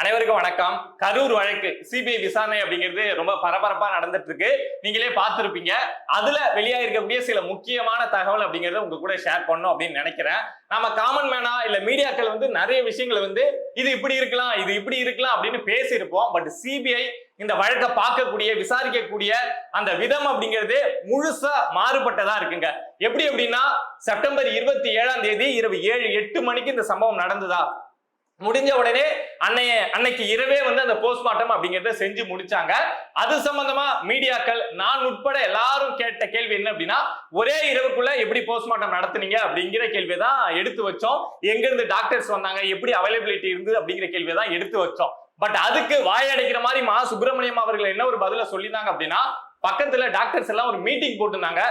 அனைவருக்கும் வணக்கம். கரூர் வழக்கு சிபிஐ விசாரணை அப்படிங்கிறது ரொம்ப பரபரப்பா நடந்துட்டு இருக்கு நீங்களே பார்த்துருப்பீங்க. அதுல வெளியாக இருக்கக்கூடிய சில முக்கியமான தகவல் அப்படிங்கறத உங்க கூட ஷேர் பண்ணும் அப்படின்னு நினைக்கிறேன். நம்ம காமன் மேனா இல்ல மீடியாக்கள் வந்து நிறைய விஷயங்களை வந்து இது இப்படி இருக்கலாம் இது இப்படி இருக்கலாம் அப்படின்னு பேசியிருப்போம். பட் சிபிஐ இந்த வழக்கை பார்க்கக்கூடிய விசாரிக்கக்கூடிய அந்த விதம் அப்படிங்கிறது முழுசா மாறுபட்டதா இருக்குங்க. எப்படி அப்படின்னா செப்டம்பர் இருபத்தி ஏழாம் தேதி இரவு ஏழு எட்டு மணிக்கு இந்த சம்பவம் நடந்ததா? முடிஞ்ச உடனே அன்னைய அன்னைக்கு இரவே வந்து அந்த போஸ்ட்மார்ட்டம் அப்படிங்கிறத செஞ்சு முடிச்சாங்க. அது சம்பந்தமா மீடியாக்கள் நான் உட்பட எல்லாரும் கேட்ட கேள்வி என்ன அப்படின்னா ஒரே இரவுக்குள்ள எப்படி போஸ்ட்மார்ட்டம் நடத்துனீங்க அப்படிங்கிற கேள்வியை தான் எடுத்து வச்சோம். எங்க இருந்து டாக்டர்ஸ் வந்தாங்க எப்படி அவைலபிலிட்டி இருந்தது அப்படிங்கிற கேள்வியை தான் எடுத்து வச்சோம். பட் அதுக்கு வாயடைக்கிற மாதிரி மா சுப்பிரமணியம் அவர்கள் என்ன ஒரு பதில சொல்லியிருந்தாங்க அப்படின்னா பக்கத்துல டாக்டர்ஸ் எல்லாம் ஒரு மீட்டிங் போட்டிருந்தாங்க.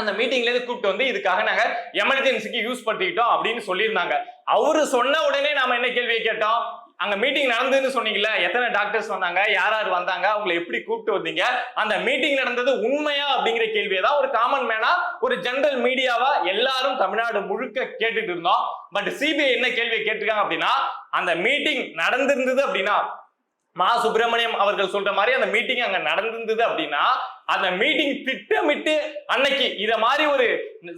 அந்த மீட்டிங்ல இருந்து கூப்பிட்டு வந்து இதுக்காக நாங்க எமர்ஜென்சிக்கு யூஸ் பண்ணிக்கிட்டோம் அப்படின்னு சொல்லியிருந்தாங்க. அவரு சொன்ன உடனே நாம என்ன கேள்வியை கேட்டோம்? அங்க மீட்டிங் நடந்ததுன்னு சொன்னீங்கல்ல எத்தனை டாக்டர்ஸ் வந்தாங்க யார் யார் வந்தாங்க அவங்களை எப்படி கூப்பிட்டு வந்தீங்க? அந்த மீட்டிங் நடந்தது உண்மையா அப்படிங்கிற கேள்வியை தான் ஒரு காமன் மேனா ஒரு ஜெனரல் மீடியாவா எல்லாரும் தமிழ்நாடு முழுக்க கேட்டுட்டு இருந்தோம். பட் சிபிஐ என்ன கேள்வியை கேட்டிருக்காங்க அப்படின்னா அந்த மீட்டிங் நடந்திருந்தது அப்படின்னா மா சுப்பிரமணியம் அவர்கள் சொல்ற மாதிரி அந்த மீட்டிங் அங்க நடந்திருந்தது அப்படின்னா அந்த மீட்டிங் திட்டமிட்டு அன்னைக்கு இத மாதிரி ஒரு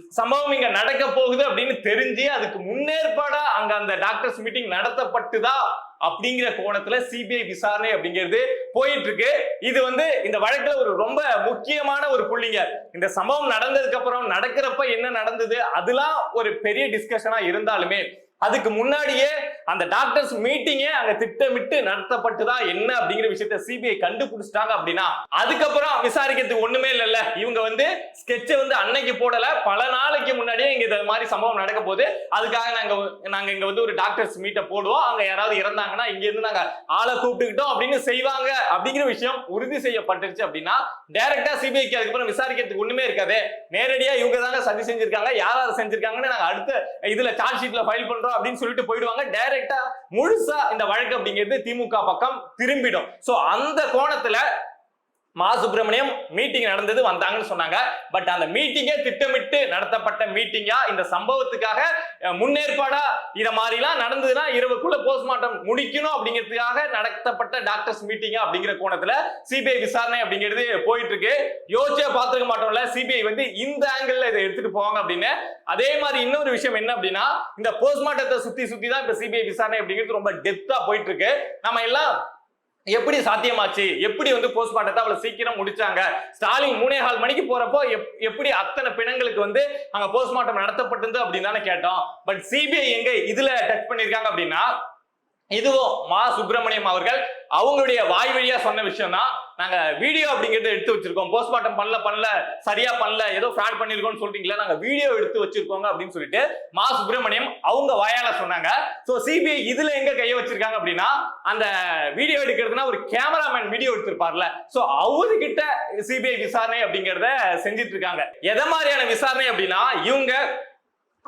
சம்பவம் இங்க நடக்க போகுது அப்படின்னு தெரிஞ்சு அதுக்கு முன்னேற்பாடா அங்க அந்த டாக்டர்ஸ் மீட்டிங் நடத்தப்பட்டுதா அப்படிங்கிற கோணத்துல சிபிஐ விசாரணை அப்படிங்கிறது போயிட்டு இருக்கு இது வந்து இந்த வழக்குல ஒரு ரொம்ப முக்கியமான ஒரு புள்ளிங்க. இந்த சம்பவம் நடந்ததுக்கு அப்புறம் நடக்கிறப்ப என்ன நடந்தது? அதெல்லாம் ஒரு பெரிய டிஸ்கஷனா இருந்தாலுமே அதுக்கு முன்னாடியே அந்த டாக்டர்ஸ் மீட்டிங்கே அங்க திட்டமிட்டு நடத்தப்பட்டுதான் என்ன அப்படிங்கிற விஷயத்த சிபிஐ கண்டுபிடிச்சிட்டாங்க அப்படின்னா அதுக்கப்புறம் விசாரிக்கிறதுக்கு ஒண்ணுமே இல்லைல்ல. இவங்க வந்து ஸ்கெட்சை வந்து அன்னைக்கு போடல. பல நாளைக்கு முன்னாடியே இங்க இந்த மாதிரி சம்பவம் நடக்க போது அதுக்காக நாங்க நாங்க இங்க வந்து ஒரு டாக்டர்ஸ் மீட்டை போடுவோம். அங்க யாராவது இறந்தாங்கன்னா இங்க இருந்து நாங்க ஆளை கூப்பிட்டுக்கிட்டோம் அப்படின்னு செய்வாங்க அப்படிங்கிற விஷயம் உறுதி செய்யப்பட்டுருச்சு அப்படின்னா டைரக்டா சிபிஐக்கு அதுக்கப்புறம் விசாரிக்கிறதுக்கு ஒண்ணுமே இருக்காது. நேரடியா இவங்க தாங்க சதி செஞ்சிருக்காங்க. யார் செஞ்சிருக்காங்கன்னு நாங்க அடுத்த இதுல சார்ஜ் ஷீட்ல ஃபைல் பண்றோம் அப்படின்னு சொல்லிட்டு போயிடுவாங்க. டைரக்ட் முழுசா இந்த வழக்கு அப்படிங்கிறது திமுக பக்கம் திரும்பிடும். சோ அந்த கோணத்துல மா சுப்பிரமணியம் மீட்டிங் நடந்தது வந்தாங்கன்னு சொன்னாங்க. பட் அந்த மீட்டிங்கே திட்டமிட்டு நடத்தப்பட்ட மீட்டிங்கா இந்த சம்பவத்துக்காக முன்னேற்பாடா இத மாதிரிலாம் நடந்ததுன்னா இரவுக்குள்ள போஸ்ட்மார்ட்டம் முடிக்கணும் அப்படிங்கிறதுக்காக நடத்தப்பட்ட டாக்டர்ஸ் மீட்டிங்கா அப்படிங்கிற கோணத்துல சிபிஐ விசாரணை அப்படிங்கிறது போயிட்டு இருக்கு யோசிச்சா பார்த்துக்க மாட்டோம்ல சிபிஐ வந்து இந்த ஆங்கிள் இதை எடுத்துட்டு போவாங்க அப்படின்னு. அதே மாதிரி இன்னொரு விஷயம் என்ன அப்படின்னா இந்த போஸ்ட்மார்ட்டத்தை சுத்தி சுத்தி தான் இப்ப சிபிஐ விசாரணை அப்படிங்கிறது ரொம்ப டெப்தா போயிட்டு இருக்கு நம்ம எல்லாம் எப்படி சாத்தியமாச்சு? எப்படி வந்து போஸ்ட்மார்ட்டத்தை அவ்வளவு சீக்கிரம் முடிச்சாங்க? ஸ்டாலின் மூணே கால் மணிக்கு போறப்போ எப்- எப்படி அத்தனை பிணங்களுக்கு வந்து அங்க போஸ்ட்மார்ட்டம் நடத்தப்பட்டது அப்படின்னு தானே கேட்டோம். பட் சிபிஐ எங்க இதுல டச் பண்ணிருக்காங்க அப்படின்னா இதுவும் மா சுப்பிரமணியம் அவர்கள் அவங்களுடைய வாய் வழியா சொன்ன விஷயம் தான் நாங்க வீடியோ அப்படிங்கிறத எடுத்து வச்சிருக்கோம். போஸ்ட்மார்ட்டம் பண்ணல பண்ணல சரியா பண்ணல ஏதோ ஃபிராட் பண்ணிருக்கோம்னு சொல்றீங்களா நாங்க வீடியோ எடுத்து வச்சிருக்கோங்க அப்படின்னு சொல்லிட்டு மா சுப்பிரமணியம் அவங்க வாயால சொன்னாங்க. சோ சிபிஐ இதுல எங்க கைய வச்சிருக்காங்க அப்படின்னா அந்த வீடியோ எடுக்கிறதுனா ஒரு கேமராமேன் வீடியோ எடுத்திருப்பார்ல. சோ அவர்கிட்ட சிபிஐ விசாரணை அப்படிங்கறத செஞ்சிட்டு இருக்காங்க. எதை மாதிரியான விசாரணை அப்படின்னா இவங்க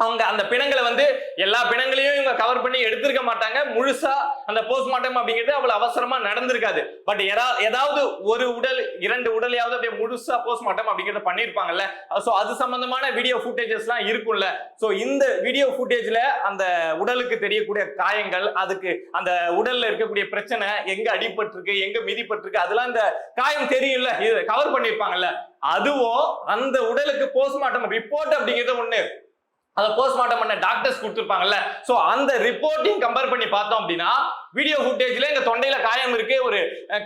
அவங்க அந்த பிணங்களை வந்து எல்லா பிணங்களையும் இவங்க கவர் பண்ணி எடுத்திருக்க மாட்டாங்க. முழுசா அந்த போஸ்ட்மார்ட்டம் அப்படிங்கிறது அவ்வளவு அவசரமா நடந்திருக்காது. பட் ஏதாவது ஒரு உடல் இரண்டு உடலையாவது அப்படியே முழுசா போஸ்ட்மார்ட்டம் அப்படிங்கறத பண்ணிருப்பாங்கல்ல ஸோ அது சம்பந்தமான வீடியோ ஃபுட்டேஜஸ் எல்லாம் இருக்கும்ல. ஸோ இந்த வீடியோ ஃபுட்டேஜ்ல அந்த உடலுக்கு தெரியக்கூடிய காயங்கள் அதுக்கு அந்த உடல்ல இருக்கக்கூடிய பிரச்சனை எங்க அடிபட்டிருக்கு எங்க மிதிப்பட்டிருக்கு அதெல்லாம் இந்த காயம் தெரியும்ல. இது கவர் பண்ணிருப்பாங்கல்ல அதுவும் அந்த உடலுக்கு போஸ்ட்மார்ட்டம் ரிப்போர்ட் அப்படிங்கிறது ஒண்ணு. அதை போஸ்ட்மார்ட்டம் பண்ண டாக்டர்ஸ் கொடுத்துருப்பாங்கல்ல. ஸோ அந்த ரிப்போர்ட்டையும் கம்பேர் பண்ணி பார்த்தோம் அப்படின்னா வீடியோ ஃபுட்டேஜ்ல எங்க தொண்டையில காயம் இருக்கு ஒரு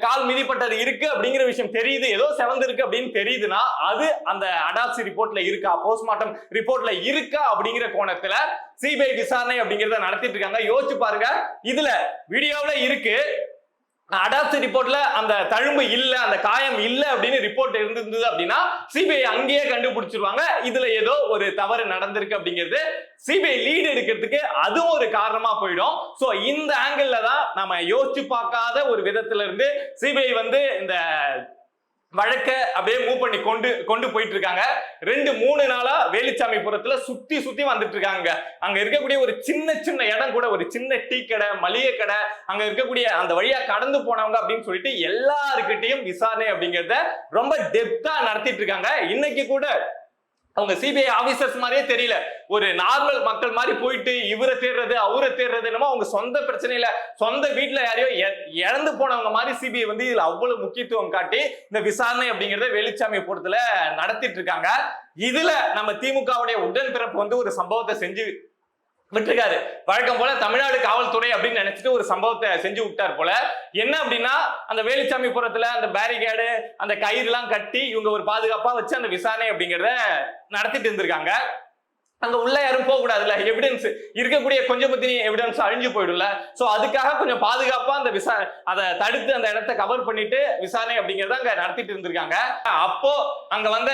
கால் மிதிப்பட்டது இருக்கு அப்படிங்கிற விஷயம் தெரியுது. ஏதோ செவந்து இருக்கு அப்படின்னு தெரியுதுன்னா அது அந்த அடாப்சி ரிப்போர்ட்ல இருக்கா போஸ்ட்மார்ட்டம் ரிப்போர்ட்ல இருக்கா அப்படிங்கிற கோணத்துல சிபிஐ விசாரணை அப்படிங்கிறத நடத்திட்டு இருக்காங்க. யோசிச்சு பாருங்க. இதுல வீடியோவில் இருக்கு. அடாப்சி ரிப்போர்ட்ல அந்த தழும்பு இல்ல அந்த காயம் இல்ல அப்படின்னு ரிப்போர்ட் இருந்திருந்தது அப்படின்னா சிபிஐ அங்கேயே கண்டுபிடிச்சிருவாங்க. இதுல ஏதோ ஒரு தவறு நடந்திருக்கு அப்படிங்கிறது சிபிஐ லீடு எடுக்கிறதுக்கு அதுவும் ஒரு காரணமா போயிடும். சோ இந்த ஆங்கிள் தான் நம்ம யோசிச்சு பார்க்காத ஒரு விதத்துல இருந்து சிபிஐ வந்து இந்த வழக்க அப்படியே மூவ் பண்ணி கொண்டு கொண்டு போயிட்டு இருக்காங்க ரெண்டு மூணு நாளா வேலுச்சாமிபுரத்துல சுத்தி சுத்தி வந்துட்டு இருக்காங்க அங்க இருக்கக்கூடிய ஒரு சின்ன சின்ன இடம் கூட ஒரு சின்ன டீ கடை மளிகை கடை அங்க இருக்கக்கூடிய அந்த வழியா கடந்து போனவங்க அப்படின்னு சொல்லிட்டு எல்லாருக்கிட்டையும் விசாரணை அப்படிங்கறத ரொம்ப டெப்தா நடத்திட்டு இருக்காங்க இன்னைக்கு கூட அவங்க சிபிஐ ஆபீசர்ஸ் மாதிரியே தெரியல. ஒரு நார்மல் மக்கள் மாதிரி போயிட்டு இவரை தேடுறது அவரை தேடுறது என்னமோ அவங்க சொந்த பிரச்சனையில சொந்த வீட்டுல யாரையோ இ- இறந்து போனவங்க மாதிரி சிபிஐ வந்து இதுல அவ்வளவு முக்கியத்துவம் காட்டி இந்த விசாரணை அப்படிங்கறத வெளிச்சாமி போடத்துல நடத்திட்டு இருக்காங்க. இதுல நம்ம திமுகவுடைய உடன்பிறப்பு வந்து ஒரு சம்பவத்தை செஞ்சு விட்டுருக்காரு. வழக்கம் போல தமிழ்நாடு காவல்துறை அப்படின்னு நினைச்சிட்டு ஒரு சம்பவத்தை செஞ்சு விட்டார் போல. என்ன அப்படின்னா அந்த வேலுச்சாமிபுரத்துல அந்த பேரிகேடு அந்த கயிறுலாம் கட்டி இவங்க ஒரு பாதுகாப்பா வச்சு அந்த விசாரணை அப்படிங்கிறத நடத்திட்டு இருந்திருக்காங்க. அங்க உள்ள யாரும் போக கூடாதுல்ல. எவிடன்ஸ் இருக்கக்கூடிய கொஞ்சம் பத்தினி எவிடன்ஸ் அழிஞ்சு போயிடும்ல. சோ அதுக்காக கொஞ்சம் பாதுகாப்பா அந்த விசா அதை தடுத்து அந்த இடத்த கவர் பண்ணிட்டு விசாரணை அப்படிங்கறத அங்க நடத்திட்டு இருந்திருக்காங்க. அப்போ அங்க வந்த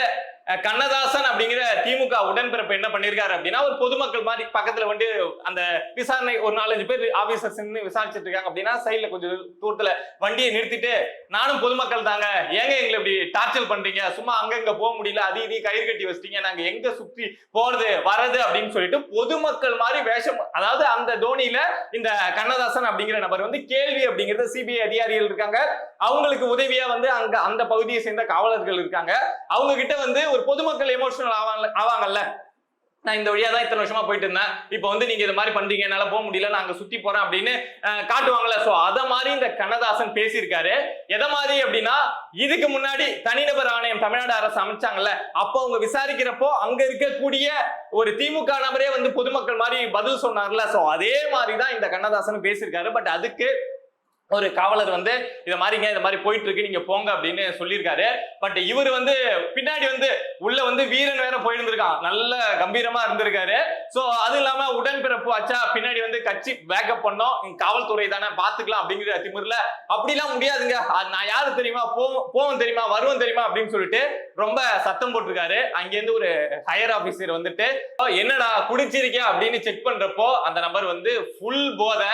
கண்ணதாசன் அப்படிங்கிற திமுக உடன்பிறப்பு என்ன பண்ணிருக்காரு அப்படின்னா ஒரு பொதுமக்கள் மாதிரி பக்கத்துல வந்து அந்த விசாரணை ஒரு நாலஞ்சு பேர் ஆபீசர்ஸ் நின்னு விசாரிச்சுட்டு இருக்காங்க அப்படின்னா சைட்ல கொஞ்சம் தூரத்துல வண்டியை நிறுத்திட்டு நானும் பொதுமக்கள் தாங்க. ஏங்க எங்களை இப்படி டார்ச்சர் பண்றீங்க? சும்மா அங்கங்க போக முடியல. அது இதையும் கயிறு கட்டி வச்சிட்டீங்க. நாங்க எங்க சுற்றி போறது வரது அப்படின்னு சொல்லிட்டு பொதுமக்கள் மாதிரி வேஷம் அதாவது அந்த தோனியில இந்த கண்ணதாசன் அப்படிங்கிற நபர் வந்து கேள்வி அப்படிங்கிறது சிபிஐ அதிகாரிகள் இருக்காங்க. அவங்களுக்கு உதவியா வந்து அங்க அந்த பகுதியை சேர்ந்த காவலர்கள் இருக்காங்க. அவங்க கிட்ட வந்து ஒரு பொதுமக்கள் எமோஷனல் ஆவாங்க ஆவாங்கல்ல? நான் இந்த வழியா தான் இத்தனை வருஷமா போயிட்டு இருந்தேன். இப்போ வந்து நீங்க இது மாதிரி பண்றீங்க என்னால போக முடியல நான் அங்க சுத்தி போறேன் அப்படின்னு காட்டுவாங்கல்ல. சோ அத மாதிரி இந்த கண்ணதாசன் பேசியிருக்காரு. எதை மாதிரி அப்படின்னா இதுக்கு முன்னாடி தனிநபர் ஆணையம் தமிழ்நாடு அரசு அமைச்சாங்கல்ல. அப்போ அவங்க விசாரிக்கிறப்போ அங்க இருக்கக்கூடிய ஒரு திமுக நபரே வந்து பொதுமக்கள் மாதிரி பதில் சொன்னார்ல. சோ அதே மாதிரி தான் இந்த கண்ணதாசன் பேசியிருக்காரு. பட் அதுக்கு ஒரு காவலர் வந்து இது மாதிரிங்க இந்த மாதிரி போயிட்டு இருக்கு நீங்க போங்க அப்படின்னு சொல்லியிருக்காரு. பட் இவர் வந்து பின்னாடி வந்து உள்ள வந்து வீரன் வேற போயிருந்திருக்கான். நல்ல கம்பீரமா இருந்திருக்காரு. சோ அது இல்லாம உடன்பிறப்பு ஆச்சா? பின்னாடி வந்து கட்சி பேக்கப் பண்ணோம். காவல்துறை தானே பாத்துக்கலாம் அப்படிங்கிற திமிர்ல அப்படிலாம் முடியாதுங்க. அது நான் யாரு தெரியுமா? போவோம் போவோம் தெரியுமா? வருவோம் தெரியுமா? அப்படின்னு சொல்லிட்டு ரொம்ப சத்தம் போட்டிருக்காரு. அங்கேருந்து ஒரு ஹையர் ஆபீசர் வந்துட்டு "ஓ, என்னடா குடிச்சிருக்கேன் அப்படின்னு செக் பண்றப்போ அந்த நபர் வந்து ஃபுல் போதை.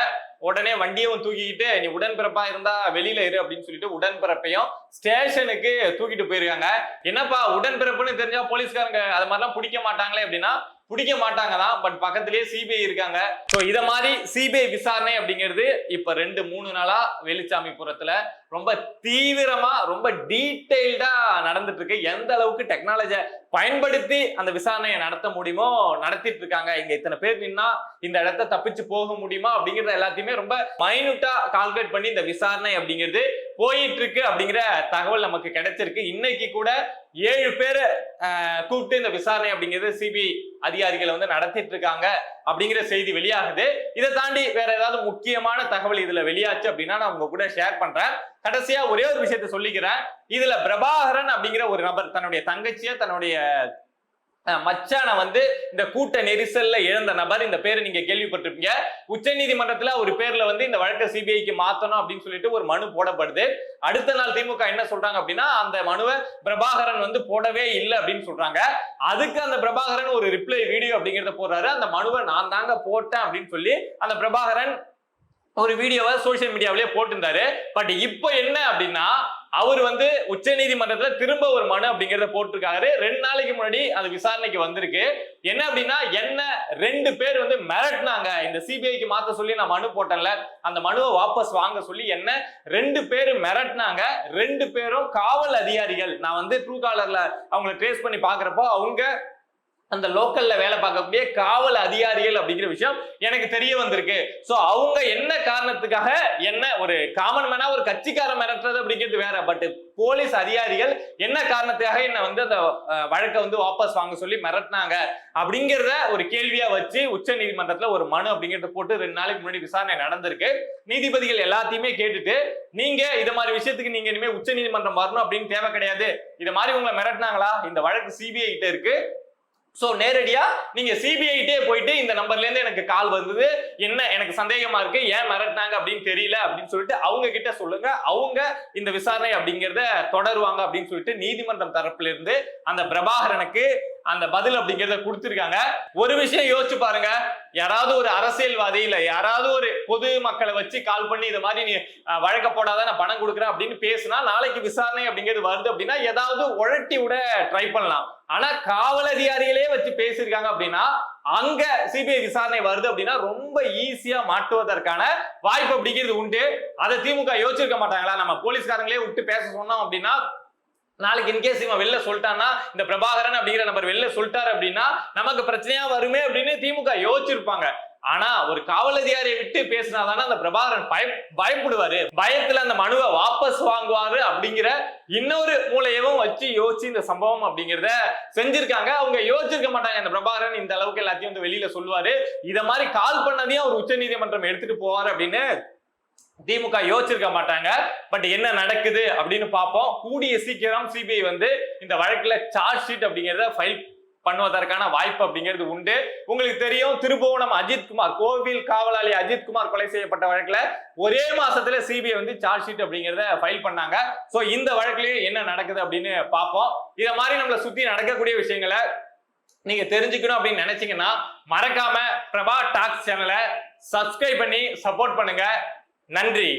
உடனே வண்டியும் தூக்கிக்கிட்டு நீ உடன்பிறப்பா இருந்தா வெளியில இரு அப்படின்னு சொல்லிட்டு உடன்பிறப்பையும் ஸ்டேஷனுக்கு தூக்கிட்டு போயிருக்காங்க. என்னப்பா உடன்பிறப்புன்னு தெரிஞ்சா போலீஸ்காரங்க அது மாதிரிலாம் பிடிக்க மாட்டாங்களே அப்படின்னா பிடிக்க மாட்டாங்க தான். பட் பக்கத்திலேயே சிபிஐ இருக்காங்க. ஸோ இதை மாதிரி சிபிஐ விசாரணை அப்படிங்கிறது இப்போ ரெண்டு மூணு நாளா வெளிச்சாமிபுரத்துல ரொம்ப தீவிரமா ரொம்ப டீட்டெயில்டா நடந்துட்டு இருக்கு எந்த அளவுக்கு டெக்னாலஜியை பயன்படுத்தி அந்த விசாரணையை நடத்த முடியுமோ நடத்திட்டு இருக்காங்க இங்க இத்தனை பேர் நின்னா இந்த இடத்த தப்பிச்சு போக முடியுமா அப்படிங்கறத எல்லாத்தையுமே ரொம்ப மைனூட்டா கால்குலேட் பண்ணி இந்த விசாரணை அப்படிங்கிறது போயிட்டு இருக்கு அப்படிங்கிற தகவல் நமக்கு கிடைச்சிருக்கு. இன்னைக்கு கூட ஏழு பேரை ஆஹ், கூப்பிட்டு இந்த விசாரணை அப்படிங்கிறது சிபிஐ அதிகாரிகள் வந்து நடத்திட்டு இருக்காங்க அப்படிங்கிற செய்தி வெளியாகுது. இதை தாண்டி வேற ஏதாவது முக்கியமான தகவல் இதுல வெளியாச்சு அப்படின்னா நான் உங்க கூட ஷேர் பண்றேன். கடைசியா ஒரே ஒரு விஷயத்த சொல்லிக்கிறேன். இதுல பிரபாகரன் அப்படிங்கிற ஒரு நபர் தன்னுடைய தங்கச்சிய தன்னுடைய மச்சான மச்சானை வந்து இந்த கூட்ட நெரிசல்ல இழந்த நபர். இந்த பேரை நீங்க கேள்விப்பட்டிருப்பீங்க. உச்ச நீதிமன்றத்துல ஒரு பேர்ல வந்து இந்த வழக்கை சிபிஐக்கு மாத்தணும் அப்படின்னு சொல்லிட்டு ஒரு மனு போடப்படுது. அடுத்த நாள் திமுக என்ன சொல்றாங்க அப்படின்னா அந்த மனுவை பிரபாகரன் வந்து போடவே இல்லை அப்படின்னு சொல்றாங்க. அதுக்கு அந்த பிரபாகரன் ஒரு ரிப்ளை வீடியோ அப்படிங்கிறத போடுறாரு. அந்த மனுவை நான் தாங்க போட்டேன் அப்படின்னு சொல்லி அந்த பிரபாகரன் ஒரு வீடியோவை சோஷியல் மீடியாவிலே போட்டிருந்தாரு. பட் இப்போ என்ன அப்படின்னா அவர் வந்து உச்ச நீதிமன்றத்துல திரும்ப ஒரு மனு அப்படிங்கறத போட்டிருக்காரு. ரெண்டு நாளைக்கு முன்னாடி அது விசாரணைக்கு வந்திருக்கு. என்ன அப்படின்னா என்ன ரெண்டு பேர் வந்து மிரட்டினாங்க. இந்த சிபிஐக்கு மாத்த சொல்லி நான் மனு போட்டேன்ல அந்த மனுவை வாபஸ் வாங்க சொல்லி என்ன ரெண்டு பேர் மிரட்டினாங்க. ரெண்டு பேரும் காவல் அதிகாரிகள். நான் வந்து ட்ரூ காலர்ல அவங்களை ட்ரேஸ் பண்ணி பாக்குறப்போ அவங்க அந்த லோக்கல்ல வேலை பார்க்கக்கூடிய காவல் அதிகாரிகள் அப்படிங்கிற விஷயம் எனக்கு தெரிய வந்திருக்கு. ஸோ அவங்க என்ன காரணத்துக்காக என்ன ஒரு காமன் மேனா ஒரு கட்சிக்காரன் மிரட்டுறது அப்படிங்கிறது வேற. பட் போலீஸ் அதிகாரிகள் என்ன காரணத்துக்காக என்ன வந்து அந்த வழக்கை வந்து வாபஸ் வாங்க சொல்லி மிரட்டினாங்க அப்படிங்கிறத ஒரு கேள்வியா வச்சு உச்ச நீதிமன்றத்துல ஒரு மனு அப்படிங்கறத போட்டு ரெண்டு நாளைக்கு முன்னாடி விசாரணை நடந்திருக்கு. நீதிபதிகள் எல்லாத்தையுமே கேட்டுட்டு நீங்க இது மாதிரி விஷயத்துக்கு நீங்க இனிமே உச்ச நீதிமன்றம் வரணும் அப்படின்னு தேவை கிடையாது. இது மாதிரி உங்களை மிரட்டினாங்களா? இந்த வழக்கு சிபிஐ கிட்ட இருக்கு. ஸோ நேரடியாக நீங்கள் சிபிஐட்டே போயிட்டு இந்த நம்பர்லேருந்து எனக்கு கால் வந்தது. என்ன எனக்கு சந்தேகமாக இருக்கு? ஏன் மிரட்டினாங்க அப்படின்னு தெரியல அப்படின்னு சொல்லிட்டு அவங்க கிட்ட சொல்லுங்க. அவங்க இந்த விசாரணை அப்படிங்கிறத தொடருவாங்க அப்படின்னு சொல்லிட்டு நீதிமன்றம் தரப்பிலிருந்து அந்த பிரபாகரனுக்கு அந்த பதில் அப்படிங்கிறத கொடுத்துருக்காங்க. ஒரு விஷயம் யோசிச்சு பாருங்க. யாராவது ஒரு அரசியல்வாதி இல்ல யாராவது ஒரு பொது மக்களை வச்சு கால் பண்ணி இது மாதிரி நீ வழக்க போடாத நான் பணம் கொடுக்குறேன் அப்படின்னு பேசினா நாளைக்கு விசாரணை அப்படிங்கிறது வருது அப்படின்னா ஏதாவது உழட்டி விட ட்ரை பண்ணலாம். ஆனா காவல் அதிகாரிகளே வச்சு பேசியிருக்காங்க அப்படின்னா அங்க சிபிஐ விசாரணை வருது அப்படின்னா ரொம்ப ஈஸியா மாட்டுவதற்கான வாய்ப்பு அப்படிங்கிறது உண்டு. அதை திமுக யோசிச்சிருக்க மாட்டாங்களா? நம்ம போலீஸ்காரங்களே விட்டு பேச சொன்னோம் அப்படின்னா நாளைக்கு இன்கேஸ் இவன் வெளில சொல்லிட்டான்னா இந்த பிரபாகரன் அப்படிங்கிற நபர் வெளில சொல்லிட்டாரு அப்படின்னா நமக்கு பிரச்சனையா வருமே அப்படின்னு திமுக யோசிச்சிருப்பாங்க. ஆனா ஒரு காவல் அதிகாரியை விட்டு பேசினாதானே அந்த பிரபாகரன் பய பயப்படுவாரு. பயத்துல அந்த மனுவை வாபஸ் வாங்குவாரு அப்படிங்கிற இன்னொரு மூலையவும் வச்சு யோசிச்சு இந்த சம்பவம் அப்படிங்கிறத செஞ்சிருக்காங்க. அவங்க யோசிச்சிருக்க மாட்டாங்க. இந்த பிரபாகரன் இந்த அளவுக்கு எல்லாத்தையும் வந்து வெளியில சொல்லுவாரு. இத மாதிரி கால் பண்ணதையும் அவர் உச்ச நீதிமன்றம் எடுத்துட்டு போவார் அப்படின்னு திமுக யோசிச்சிருக்க மாட்டாங்க. பட் என்ன நடக்குது அப்படின்னு பார்ப்போம். கூடிய சீக்கிரம் சிபிஐ வந்து இந்த வழக்குல சார்ஜ் ஷீட் அப்படிங்கிறத ஃபைல் பண்ணுவதற்கான வாய்ப்பு அப்படிங்கிறது உண்டு. உங்களுக்கு தெரியும் திருபுவனம் அஜித்குமார் கோவில் காவலாளி அஜித்குமார் கொலை செய்யப்பட்ட வழக்குல ஒரே மாசத்துல சிபிஐ வந்து சார்ஜ் ஷீட் அப்படிங்கிறத ஃபைல் பண்ணாங்க. ஸோ இந்த வழக்குலயும் என்ன நடக்குது அப்படின்னு பார்ப்போம். இதை மாதிரி நம்மளை சுத்தி நடக்கக்கூடிய விஷயங்களை நீங்க தெரிஞ்சுக்கணும் அப்படின்னு நினைச்சீங்கன்னா மறக்காம பிரபா டாக்ஸ் சேனலை சப்ஸ்கிரைப் பண்ணி சப்போர்ட் பண்ணுங்க. நன்றி.